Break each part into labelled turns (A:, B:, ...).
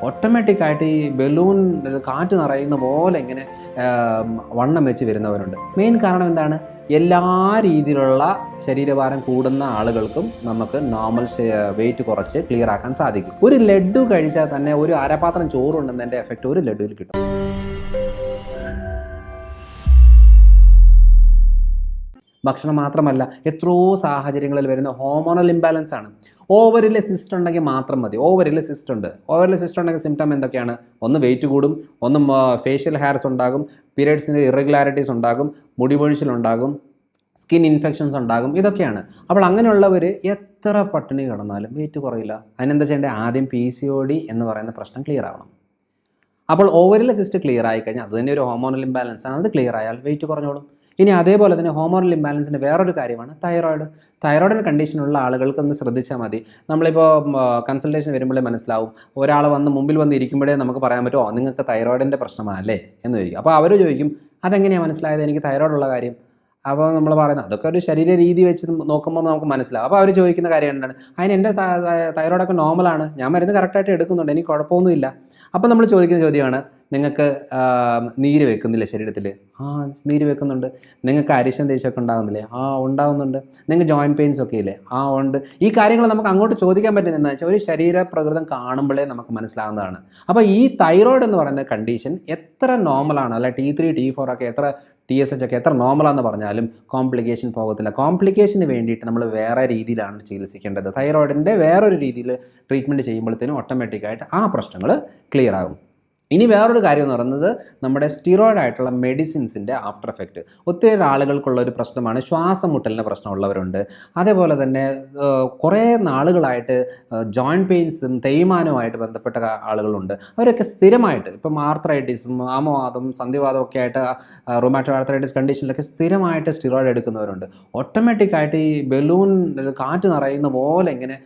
A: ഓട്ടോമാറ്റിക്കായിട്ട് ഈ ബലൂൺ കാറ്റ് നിറയുന്ന പോലെ ഇങ്ങനെ വണ്ണം വെച്ച് വരുന്നവരുണ്ട്. മെയിൻ കാരണം എന്താണ്? എല്ലാ രീതിയിലുള്ള ശരീരഭാരം കൂടുന്ന ആളുകൾക്കും നമുക്ക് നോർമൽ വെയിറ്റ് കുറച്ച് ക്ലിയർ ആക്കാൻ സാധിക്കും. ഒരു ലഡു കഴിച്ചാൽ തന്നെ ഒരു അരപാത്രം ചോറുണ്ടെന്നതിന്റെ എഫക്റ്റ് ഒരു ലഡുവിൽ കിട്ടും. ഭക്ഷണം മാത്രമല്ല എത്രയോ സാഹചര്യങ്ങളിൽ വരുന്ന ഹോമോണൽ ഇംബാലൻസ് ആണ്. ഓവറിൽ സിസ്റ്റ് ഉണ്ടെങ്കിൽ മാത്രം മതി. ഓവറിൽ സിസ്റ്റ് ഉണ്ട്. ഓവറിൽ സിസ്റ്റ് ഉണ്ടെങ്കിൽ സിംറ്റം എന്തൊക്കെയാണ്? ഒന്ന് വെയിറ്റ് കൂടും. ഒന്ന് ഫേഷ്യൽ ഹെയർസ് ഉണ്ടാകും. പീരിയഡ്സിന്റെ ഇറഗുലാരിറ്റീസ് ഉണ്ടാകും. മുടി പൊഴിച്ചിലുണ്ടാകും സ്കിൻ ഇൻഫെക്ഷൻസ് ഉണ്ടാകും. ഇതൊക്കെയാണ്. അപ്പോൾ അങ്ങനെയുള്ളവർ എത്ര പട്ടിണി കിടന്നാലും വെയിറ്റ് കുറയില്ല. അതിനെന്താ ചെയ്യേണ്ടത് ആദ്യം പി സി ഒ ഡി എന്ന് പറയുന്ന പ്രശ്നം ക്ലിയർ ആവണം. അപ്പോൾ ഓവറിലെ സിസ്റ്റ് ക്ലിയർ ആയി കഴിഞ്ഞാൽ അത് തന്നെ ഒരു ഹോമോണൽ ഇംബാലൻസ് ആണ്. അത് ക്ലിയർ ആയാൽ വെയിറ്റ് കുറഞ്ഞോളും. ഇനി അതേപോലെ തന്നെ ഹോമോണൽ ഇംബാലൻസിന്റെ വേറൊരു കാര്യമാണ് തൈറോയിഡ് തൈറോയിഡിന് കണ്ടീഷനുള്ള ആളുകൾക്ക് ഒന്ന് ശ്രദ്ധിച്ചാൽ മതി. നമ്മളിപ്പോൾ കൺസൾട്ടേഷൻ വരുമ്പോഴേ മനസ്സിലാവും. ഒരാൾ വന്ന് മുമ്പിൽ വന്ന് ഇരിക്കുമ്പോഴേ നമുക്ക് പറയാൻ പറ്റുമോ നിങ്ങൾക്ക് തൈറോയിഡിന്റെ പ്രശ്നമാണല്ലേ എന്ന് ചോദിക്കും. അപ്പോൾ അവർ ചോദിക്കും അതെങ്ങനെയാണ് മനസ്സിലായത്? എനിക്ക് തൈറോയിഡ് ഉള്ള കാര്യം. അപ്പോൾ നമ്മൾ പറയുന്നത് അതൊക്കെ ഒരു ശരീര രീതി വെച്ച് നോക്കുമ്പോൾ നമുക്ക് മനസ്സിലാവും. അപ്പോൾ അവർ ചോദിക്കുന്ന കാര്യം എന്താണ്? അതിന് എന്റെ തൈറോയിഡൊക്കെ നോർമലാണ് ഞാൻ മരുന്ന് കറക്റ്റായിട്ട് എടുക്കുന്നുണ്ട്. എനിക്ക് കുഴപ്പമൊന്നുമില്ല. അപ്പോൾ നമ്മൾ ചോദിക്കുന്ന ചോദ്യമാണ് നിങ്ങൾക്ക് നീര് വെക്കുന്നില്ല ശരീരത്തിൽ ആ നീര് വെക്കുന്നുണ്ട്. നിങ്ങൾക്ക് അരിശം തേച്ചൊക്കെ ഉണ്ടാകുന്നില്ലേ? ആ ഉണ്ടാകുന്നുണ്ട്. നിങ്ങൾക്ക് ജോയിന്റ് പെയിൻസ് ഒക്കെ ഇല്ലേ? ആ ഉണ്ട്. ഈ കാര്യങ്ങൾ നമുക്ക് അങ്ങോട്ട് ചോദിക്കാൻ പറ്റുന്നതെന്ന് വെച്ചാൽ ഒരു ശരീര പ്രകൃതം കാണുമ്പോഴേ നമുക്ക് മനസ്സിലാകുന്നതാണ് അപ്പോൾ ഈ തൈറോയിഡ് എന്ന് പറയുന്ന കണ്ടീഷൻ എത്ര നോർമലാണ് അല്ല ടി ത്രീ ടി ഫോർ ഒക്കെ എത്ര ടി എസ് എച്ച് ഒക്കെ എത്ര നോർമലാന്ന് പറഞ്ഞാലും കോംപ്ലിക്കേഷൻ പോകത്തില്ല. കോംപ്ലിക്കേഷന് വേണ്ടിയിട്ട് നമ്മൾ വേറെ രീതിയിലാണ് ചികിത്സിക്കേണ്ടത്. തൈറോയിഡിന്റെ വേറൊരു രീതിയിൽ ട്രീറ്റ്മെന്റ് ചെയ്യുമ്പോഴത്തേനും ഓട്ടോമാറ്റിക്കായിട്ട് ആ പ്രശ്നങ്ങൾ ക്ലിയർ ആകും. ഇനി വേറൊരു കാര്യം എന്ന് പറയുന്നത് നമ്മുടെ സ്റ്റിറോയിഡ് ആയിട്ടുള്ള മെഡിസിൻസിന്റെ ആഫ്റ്റർ എഫക്റ്റ് ഒത്തിരി ആളുകൾക്കുള്ള ഒരു പ്രശ്നമാണ്. ശ്വാസം മുട്ടലിന്റെ പ്രശ്നമുള്ളവരുണ്ട്. അതേപോലെ തന്നെ കുറേ നാളുകളായിട്ട് ജോയിന്റ് പെയിൻസും തേയ്മാനവുമായിട്ട് ബന്ധപ്പെട്ട ആളുകളുണ്ട്. അവരൊക്കെ സ്ഥിരമായിട്ട് ഇപ്പം ആർത്രൈറ്റിസും ആമവാദം സന്ധിവാദം ഒക്കെ ആയിട്ട് റൊമാറ്റോ ആർത്രൈറ്റിസ് കണ്ടീഷനിലൊക്കെ സ്ഥിരമായിട്ട് സ്റ്റിറോയിഡ് എടുക്കുന്നവരുണ്ട്. ഓട്ടോമാറ്റിക്കായിട്ട് ഈ ബലൂൺ കാറ്റ് നിറയുന്ന പോലെ ഇങ്ങനെ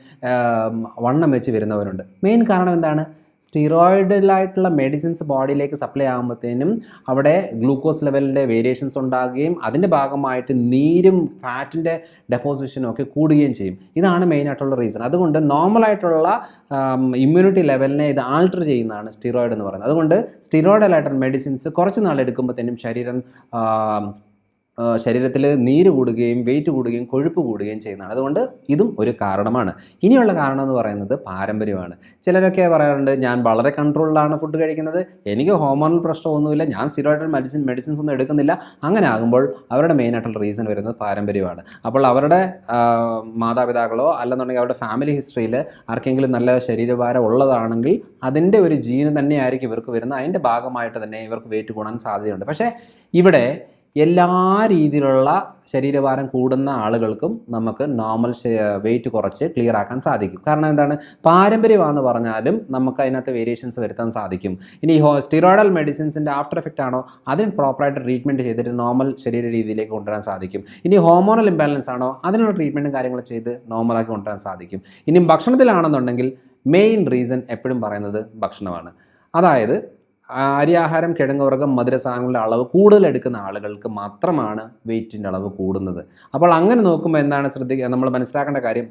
A: വണ്ണം വെച്ച് വരുന്നവരുണ്ട്. മെയിൻ കാരണം എന്താണ്? സ്റ്റിറോയിഡിലായിട്ടുള്ള മെഡിസിൻസ് ബോഡിയിലേക്ക് സപ്ലൈ ആകുമ്പോഴത്തേനും അവിടെ ഗ്ലൂക്കോസ് ലെവലിന്റെ വേരിയേഷൻസ് ഉണ്ടാകുകയും അതിന്റെ ഭാഗമായിട്ട് നീരും ഫാറ്റിന്റെ ഡെപ്പോസിഷനും ഒക്കെ കൂടുകയും ചെയ്യും. ഇതാണ് മെയിനായിട്ടുള്ള റീസൺ അതുകൊണ്ട് നോർമലായിട്ടുള്ള ഇമ്മ്യൂണിറ്റി ലെവലിനെ ഇത് ആൾട്ടർ ചെയ്യുന്നതാണ് സ്റ്റിറോയിഡ് എന്ന് പറയുന്നത്. അതുകൊണ്ട് സ്റ്റിറോയിഡലായിട്ടുള്ള മെഡിസിൻസ് കുറച്ച് നാൾ എടുക്കുമ്പോഴത്തേനും ശരീരം ശരീരത്തിൽ നീര് കൂടുകയും വെയിറ്റ് കൂടുകയും കൊഴുപ്പ് കൂടുകയും ചെയ്യുന്നതാണ്. അതുകൊണ്ട് ഇതും ഒരു കാരണമാണ്. ഇനിയുള്ള കാരണം എന്ന് പറയുന്നത് പാരമ്പര്യമാണ്. ചിലരൊക്കെ പറയാറുണ്ട് ഞാൻ വളരെ കൺട്രോളിലാണ് ഫുഡ് കഴിക്കുന്നത്. എനിക്ക് ഹോർമോണൽ പ്രശ്നമൊന്നുമില്ല. ഞാൻ സ്ഥിരമായിട്ട് മെഡിസിൻ മെഡിസിൻസ് ഒന്നും എടുക്കുന്നില്ല. അങ്ങനെ ആകുമ്പോൾ അവരുടെ മെയിനായിട്ടുള്ള റീസൺ വരുന്നത് പാരമ്പര്യമാണ്. അപ്പോൾ അവരുടെ മാതാപിതാക്കളോ അല്ലെന്നുണ്ടെങ്കിൽ അവരുടെ ഫാമിലി ഹിസ്റ്ററിയിൽ ആർക്കെങ്കിലും നല്ല ശരീരഭാരം ഉള്ളതാണെങ്കിൽ അതിന്റെ ഒരു ജീന് തന്നെയായിരിക്കും ഇവർക്ക് വരുന്നത്. അതിന്റെ ഭാഗമായിട്ട് തന്നെ ഇവർക്ക് വെയിറ്റ് കൂടാൻ സാധ്യതയുണ്ട്. പക്ഷേ ഇവിടെ എല്ലാ രീതിയിലുള്ള ശരീരഭാരം കൂടുന്ന ആളുകൾക്കും നമുക്ക് നോർമൽ വെയിറ്റ് കുറച്ച് ക്ലിയർ ആക്കാൻ സാധിക്കും. കാരണം എന്താണ്? പാരമ്പര്യമാണെന്ന് പറഞ്ഞാലും നമുക്ക് അതിനകത്ത് വേരിയേഷൻസ് വരുത്താൻ സാധിക്കും. ഇനി സ്റ്റിറോയിഡൽ മെഡിസിൻസിന്റെ ആഫ്റ്റർ എഫക്റ്റ് ആണോ? അതിന് പ്രോപ്പറായിട്ട് ട്രീറ്റ്മെന്റ് ചെയ്തിട്ട് നോർമൽ ശരീര രീതിയിലേക്ക് കൊണ്ടുവരാൻ സാധിക്കും. ഇനി ഹോമോണൽ ഇംബാലൻസ് ആണോ? അതിനുള്ള ട്രീറ്റ്മെന്റും കാര്യങ്ങളും ചെയ്ത് നോർമലാക്കി കൊണ്ടുവരാൻ സാധിക്കും. ഇനി ഭക്ഷണത്തിലാണെന്നുണ്ടെങ്കിൽ മെയിൻ റീസൺ എപ്പോഴും പറയുന്നത് ഭക്ഷണമാണ്. അതായത് അരിയാഹാരം കിഴങ്ങുവർഗം മധുരസാധനങ്ങളുടെ അളവ് കൂടുതൽ എടുക്കുന്ന ആളുകൾക്ക് മാത്രമാണ് വെയിറ്റിന്റെ അളവ് കൂടുന്നത്. അപ്പോൾ അങ്ങനെ നോക്കുമ്പോൾ എന്താണ് ശ്രദ്ധിക്കുക നമ്മൾ മനസ്സിലാക്കേണ്ട കാര്യം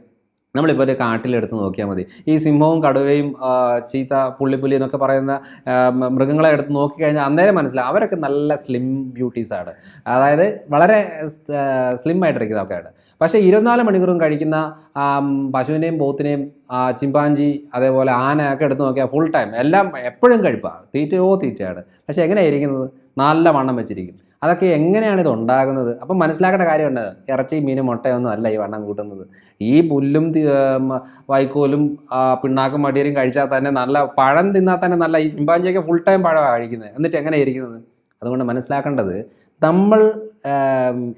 A: നമ്മളിപ്പോൾ ഒരു കാട്ടിലെടുത്ത് നോക്കിയാൽ മതി. ഈ സിംഹവും കടുവയും ചീത്ത പുള്ളിപ്പുലി എന്നൊക്കെ പറയുന്ന മൃഗങ്ങളെ എടുത്ത് നോക്കിക്കഴിഞ്ഞാൽ അന്നേരം മനസ്സിലാവും അവരൊക്കെ നല്ല സ്ലിം ബ്യൂട്ടീസാണ് അതായത് വളരെ സ്ലിം ആയിട്ടിരിക്കുന്നതൊക്കെയാണ് പക്ഷേ ഇരുപത്തിനാല് മണിക്കൂറും കഴിക്കുന്ന പശുവിനെയും പോത്തിനെയും ചിമ്പാഞ്ചി അതേപോലെ ആനയൊക്കെ എടുത്ത് നോക്കിയാൽ ഫുൾ ടൈം എല്ലാം എപ്പോഴും കഴിപ്പാണ് തീറ്റയോ തീറ്റയാണ്. പക്ഷേ എങ്ങനെയായിരിക്കുന്നത് നല്ല വണ്ണം വെച്ചിരിക്കും. അതൊക്കെ എങ്ങനെയാണ് ഇത് ഉണ്ടാകുന്നത്? അപ്പം മനസ്സിലാക്കേണ്ട കാര്യമുണ്ട് ഇറച്ചി മീൻ മുട്ടയൊന്നും അല്ല ഈ വണ്ണം കൂട്ടുന്നത്. ഈ പുല്ലും വൈക്കോലും പിണ്ണാക്കും മടിയരും കഴിച്ചാൽ തന്നെ നല്ല പഴം തിന്നാൽ തന്നെ നല്ല ഈ ചിമ്പാഞ്ചിയൊക്കെ ഫുൾ ടൈം പഴമാണ് കഴിക്കുന്നത്. എന്നിട്ട് എങ്ങനെ ഇരിക്കുന്നത്? അതുകൊണ്ട് മനസ്സിലാക്കേണ്ടത് നമ്മൾ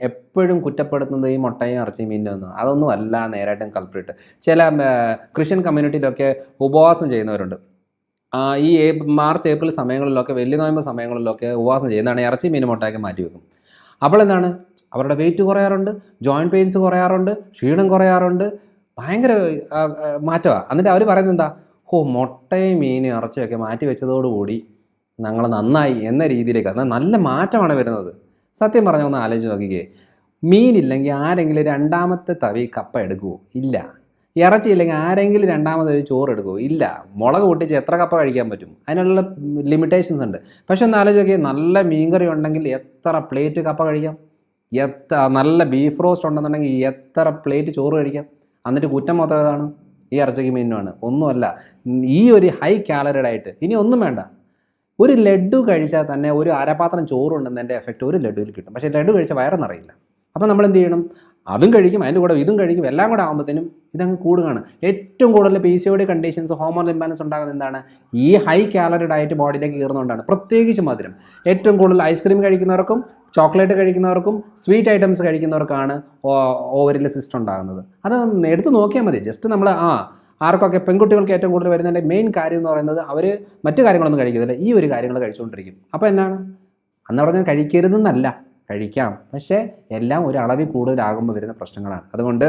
A: എപ്പോഴും കുറ്റപ്പെടുത്തുന്നത് ഈ മുട്ടയും ഇറച്ചി മീനും ഒന്നും. അതൊന്നും അല്ല നേരായിട്ടും കൾപ്രിറ്റ് ചില ക്രിസ്ത്യൻ കമ്മ്യൂണിറ്റിയിലൊക്കെ ഉപവാസം ചെയ്യുന്നവരുണ്ട്. ഈ മാർച്ച് ഏപ്രിൽ സമയങ്ങളിലൊക്കെ വലിയ നോയമ്പ് സമയങ്ങളിലൊക്കെ ഉപവാസം ചെയ്യുന്നതാണ് ഇറച്ചി മീൻ മുട്ടയൊക്കെ മാറ്റി വെക്കും. അപ്പോൾ എന്താണ്? അവരുടെ വെയിറ്റ് കുറയാറുണ്ട് ജോയിന്റ് പെയിൻസ് കുറയാറുണ്ട് ക്ഷീണം കുറയാറുണ്ട് ഭയങ്കര മാറ്റമാണ് എന്നിട്ട് അവർ പറയുന്നത് എന്താ? ഓ മുട്ടയും മീനും ഇറച്ചിയൊക്കെ മാറ്റി വെച്ചതോടുകൂടി ഞങ്ങൾ നന്നായി എന്ന രീതിയിലേക്ക് എന്നാൽ നല്ല മാറ്റമാണ് വരുന്നത്. സത്യം പറഞ്ഞ ഒന്ന് ആലോചിച്ച് നോക്കിക്കേ. മീനില്ലെങ്കിൽ ആരെങ്കിലും രണ്ടാമത്തെ തവി കപ്പ എടുക്കുമോ ഇല്ല. ഇറച്ചി ഇല്ലെങ്കിൽ ആരെങ്കിലും രണ്ടാമത് ഒരു ചോറ് എടുക്കുമോ ഇല്ല. മുളക് പൊട്ടിച്ച് എത്ര കപ്പ കഴിക്കാൻ പറ്റും? അതിനുള്ള ലിമിറ്റേഷൻസ് ഉണ്ട്. പക്ഷെ ഒന്ന് ആലോചിച്ച് നല്ല മീൻകറി ഉണ്ടെങ്കിൽ എത്ര പ്ലേറ്റ് കപ്പ കഴിക്കാം? എത്ര നല്ല ബീഫ് റോസ്റ്റ് ഉണ്ടെന്നുണ്ടെങ്കിൽ എത്ര പ്ലേറ്റ് ചോറ് കഴിക്കാം? എന്നിട്ട് കുറ്റം മൊത്തം ഏതാണ്? ഈ ഇറച്ചിക്ക് മീനുമാണ്. ഒന്നുമല്ല. ഈ ഒരു ഹൈ കാലറി ഡയറ്റ് ഇനി ഒന്നും വേണ്ട. ഒരു ലഡു കഴിച്ചാൽ തന്നെ ഒരു അരപാത്രം ചോറുണ്ടെന്നതിന്റെ എഫക്റ്റ് ഒരു ലഡുവിൽ കിട്ടും. പക്ഷേ ലഡു കഴിച്ചാൽ വയറെന്നറിയില്ല അപ്പോൾ നമ്മൾ എന്ത് ചെയ്യണം? അതും കഴിക്കും അതിന്റെ കൂടെ ഇതും കഴിക്കും എല്ലാം കൂടെ ആകുമ്പോഴത്തേനും ഇതങ്ങ് കൂടുകയാണ്. ഏറ്റവും കൂടുതൽ P C O conditions hormone imbalance ഉണ്ടാകുന്നത് എന്താണ്? ഈ ഹൈ കാലറി ഡയറ്റ് ബോഡിയിലേക്ക് കയറുന്നതുകൊണ്ടാണ് പ്രത്യേകിച്ച് മധുരം. ഏറ്റവും കൂടുതൽ ഐസ്ക്രീം കഴിക്കുന്നവർക്കും ചോക്ലേറ്റ് കഴിക്കുന്നവർക്കും സ്വീറ്റ് ഐറ്റംസ് കഴിക്കുന്നവർക്കാണ് ഓവറിൽ സിസ്റ്റം ഉണ്ടാകുന്നത്. അത് എടുത്ത് നോക്കിയാൽ മതി. ജസ്റ്റ് നമ്മൾ ആ ആർക്കൊക്കെ പെൺകുട്ടികൾക്ക് ഏറ്റവും കൂടുതൽ വരുന്നതിന്റെ മെയിൻ കാര്യം എന്ന് പറയുന്നത് അവർ മറ്റു കാര്യങ്ങളൊന്നും കഴിക്കുന്നില്ല ഈ ഒരു കാര്യങ്ങൾ കഴിച്ചുകൊണ്ടിരിക്കും. അപ്പോൾ എന്നാണ്? അന്ന് പറഞ്ഞാൽ കഴിക്കരുതെന്നല്ല. കഴിക്കാം. പക്ഷേ എല്ലാം ഒരു അളവിൽ കൂടുതലാകുമ്പോൾ വരുന്ന പ്രശ്നങ്ങളാണ്. അതുകൊണ്ട്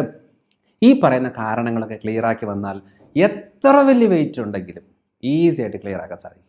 A: ഈ പറയുന്ന കാരണങ്ങളൊക്കെ ക്ലിയറാക്കി വന്നാൽ എത്ര വലിയ വെയിറ്റ് ഉണ്ടെങ്കിലും ഈസി ആയിട്ട് ക്ലിയർ സാധിക്കും.